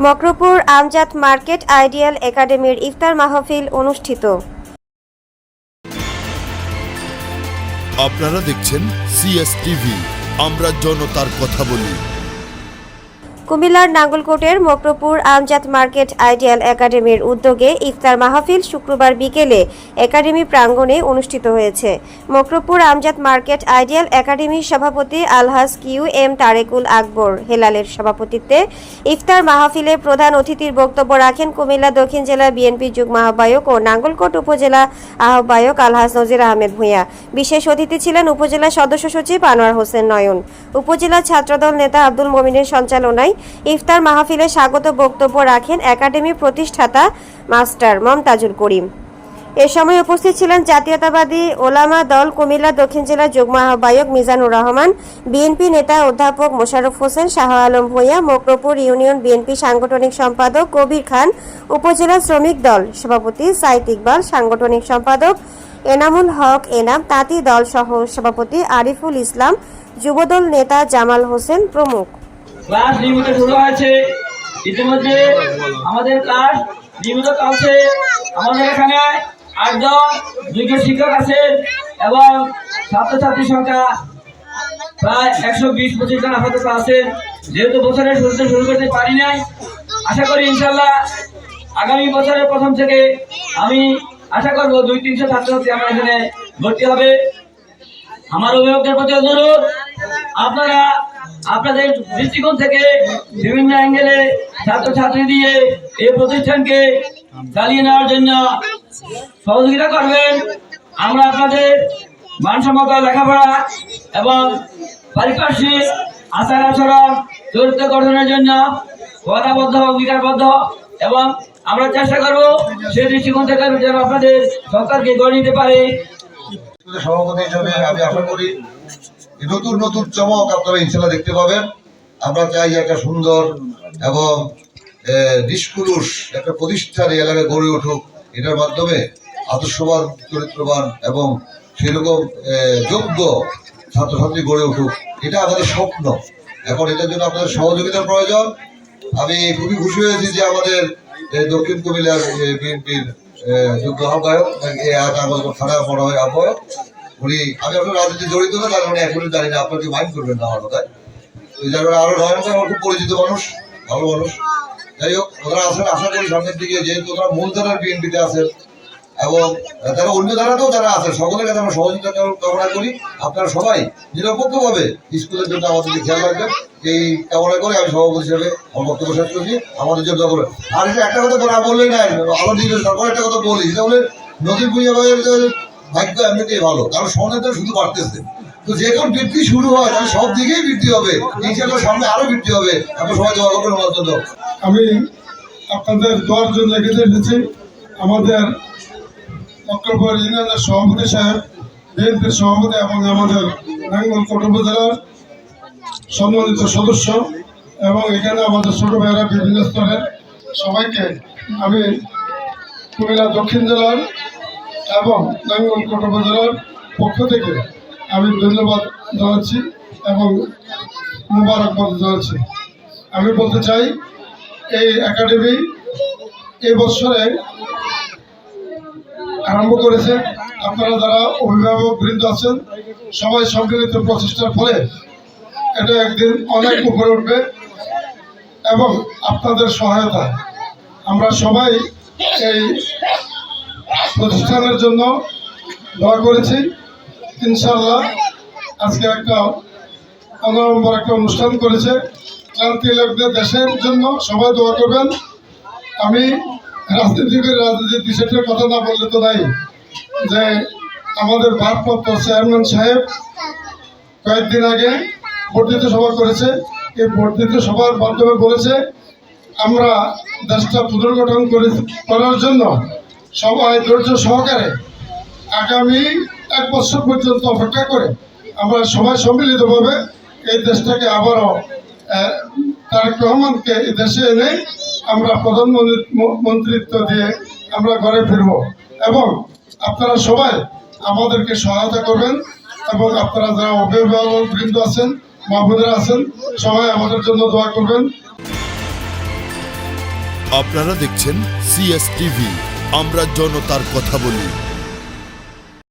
Makarpur Amjad market ideal একাডেমির ইফতার মাহফিল অনুষ্ঠিত। আপনারা দেখছেন সিএস টিভি আমরা জনতার কথা বলি। কুমিল্লার নাঙ্গলকোটের মকরপুর আমজাদ মার্কেট আইডিয়াল একাডেমির উদ্যোগে ইফতার মাহফিল শুক্রবার বিকেলে একাডেমি প্রাঙ্গণে অনুষ্ঠিত হয়েছে। মকরপুর আমজাদ মার্কেট আইডিয়াল একাডেমির সভাপতি আলহাজ কিউ এম তারেকুল আকবর হেলালের সভাপতিত্বে ইফতার মাহফিলে প্রধান অতিথির বক্তব্য রাখেন কুমিল্লা দক্ষিণ জেলা বিএনপি যুগ্ম আহ্বায়ক ও নাঙ্গলকোট উপজেলা আহ্বায়ক আলহাজ নজির আহমেদ ভূঁইয়া। বিশেষ অতিথি ছিলেন উপজেলা সদস্য সচিব আনোয়ার হোসেন নয়ন। উপজেলা ছাত্রদল নেতা আব্দুল মমিনের সঞ্চালনায় ইফতার মাহফিলে স্বাগত বক্তব্য রাখেন একাডেমি প্রতিষ্ঠাতা মাস্টার মমতাজুল করিম। এ সময় উপস্থিত ছিলেন জাতীয়তাবাদী ওলামা দল কুমিল্লা দক্ষিণ জেলা যুগ্ম আহ্বায়ক মিজানুর রহমান, বিএনপি নেতা অধ্যাপক মোশাররফ হোসেন, শাহ আলম ভূঁইয়া, মকরপুর ইউনিয়ন বিএনপি সাংগঠনিক সম্পাদক কবির খান, উপজেলা শ্রমিক দল সভাপতি সাইদ ইকবাল, সাংগঠনিক সম্পাদক এনামুল হক এনাম, তাঁতি দল সহ সভাপতি আরিফুল ইসলাম, যুবদল নেতা জামাল হোসেন প্রমুখ। ক্লাস নিয়মিত শুরু হয়েছে। ইতিমধ্যে আমাদের ক্লাস নিয়মিত চলছে। আমাদের এখানে আটজন যোগ্য শিক্ষক আছেন এবং ছাত্রছাত্রীর সংখ্যা প্রায় একশো বিশ পঁচিশ জন আপাতত আছেন। যেহেতু বছরের শুরুতে শুরু করতে পারি নাই, আশা করি ইনশাল্লাহ আগামী বছরের প্রথম থেকে আমি আশা করব দুই তিনশো ছাত্রছাত্রী আমার এখানে ভর্তি হবে। আমার অভিভাবকদের প্রতি অনুরোধ, আপনারা আপনাদের দৃষ্টিকোণ থেকে বিভিন্ন অ্যাঙ্গেলে ছাত্রছাত্রী দিয়ে এই প্রতিষ্ঠানকে চালিয়ে নেওয়ার জন্য সহযোগিতা করবেন। আমরা আপনাদের মানসম্মত লেখাপড়া এবং পারিপার্শ্বিক আচার আচরণ, চরিত্র গঠনের জন্য কথাবদ্ধ অঙ্গীকারবদ্ধ এবং আমরা চেষ্টা করব সেই দৃষ্টিকোণ থেকে যেন আপনাদের সরকারকে গড়ে নিতে পারে। সভাপতি হিসেবে আমি আশা করি নতুন নতুন চমক আপনারা ইনশাল্লাহ দেখতে পাবেন। আমরা চাই একটা সুন্দর এবং নিষ্কুলুষ একটা প্রতিষ্ঠান এই এলাকায় গড়ে উঠুক। এটার মাধ্যমে আদর্শবান, চরিত্রবান এবং সেরকম যোগ্য ছাত্রছাত্রী গড়ে উঠুক। এটা আমাদের স্বপ্ন। এখন এটার জন্য আপনাদের সহযোগিতার প্রয়োজন। আমি খুবই খুশি হয়েছি যে আমাদের দক্ষিণ কুমিল্লার বিএনপির যোগ্য আহ্বায়ক মনে হয় আহ্বায়ক। উনি, আমি আপনার রাজনীতি জড়িত না তার মানে এখনই জানি না, আপনাকে মাইন্ড করবেন না আমার কথায়। ওই জায়গায় আরও নয় আমার খুব পরিচিত মানুষ, ভালো মানুষ। যাই হোক, ওরা আছেন, আশা করি সামনের দিকে, যেহেতু ওরা মূলধারার বিএনপিতে আছেন, এবং তারা অন্য ধারাতেও যারা আছে সকলের কাছে আমরা সহযোগিতা কামনা করি। আপনারা সবাই নিরপেক্ষভাবে স্কুলের জন্য আমাদেরকে খেয়াল রাখবেন। এই কামনা করে আমি সভাপতি হিসেবে আমার বক্তব্য শেষ করছি। আমাদের জন্য করে আর একটা কথা বলা বললেই না আলো দিয়ে তারপর একটা কথা বলি, সেটা হলে নদীর পুজো ভাগ্য এমনিতেই ভালো, কারণ সমাজে শুধু বাড়তেছে। তো যে কোন বৃদ্ধি শুরু হয়, তাহলে সব দিকেই বৃদ্ধি হবে। ইনশাল্লাহ সামনে আরও বৃদ্ধি হবে। এখন সবাই দোয়া করবেন আমার জন্য। আমি আপনাদের দোয়ার জন্য এগিয়ে এসেছি আমাদের অক্টোবর ইউনিয়নের সভাপতি সাহেব, বিএনপির সভাপতি এবং আমাদের নাঙ্গল কোট উপজেলার সম্মানিত সদস্য এবং এখানে আমাদের ছোট ভাইয়েরা বিভিন্ন স্তরের সবাইকে আমি কুমিল্লা দক্ষিণ জেলার এবং নাঙ্গল কোট উপজেলার পক্ষ থেকে আমি ধন্যবাদ জানাচ্ছি এবং মুবারকবাদ জানাচ্ছি। আমি বলতে চাই, এই একাডেমি এই বছরে আরম্ভ করেছে। আপনারা যারা অভিভাবক বৃন্দ আছেন, সবাই সম্মিলিত প্রচেষ্টার ফলে এটা একদিন অনেক উপরে উঠবে এবং আপনাদের সহায়তা। আমরা সবাই এই প্রতিষ্ঠানের জন্য দোয়া করেছি। ইনশাল্লাহ আজকে একটা অনম্বর একটা অনুষ্ঠান করেছে। ক্রান্তি লোকদের দেশের জন্য সবাই দোয়া করবেন। আমি রাজনীতিকের রাজনীতির বিষয়টার কথা না বললে তো নাই। যে আমাদের ভারপ্রাপ্ত চেয়ারম্যান সাহেব কয়েকদিন আগে বর্ধিত সভা করেছে। এই বর্ধিত সভার মাধ্যমে বলেছে, আমরা দেশটা পুনর্গঠন করে করার জন্য সবাই ধৈর্য সহকারে আগামী এক বছর পর্যন্ত অপেক্ষা করে আমরা সবাই সম্মিলিতভাবে এই দেশটাকে আবারও তারেক রহমানকে এই দেশে এনে আমরা প্রধানমন্ত্রী, ম- দিয়ে আমরা ঘরে ফিরব। এবং আপনারা সবাই আমাদেরকে সহায়তা করবেন এবং আপনারা যারা অভিভাবক বৃন্দ আছেন, মা বোনেরা আছেন, সবাই আমাদের জন্য দোয়া করবেন। আপনারা দেখছেন সিএস টিভি আমরা জনতার কথা বলি।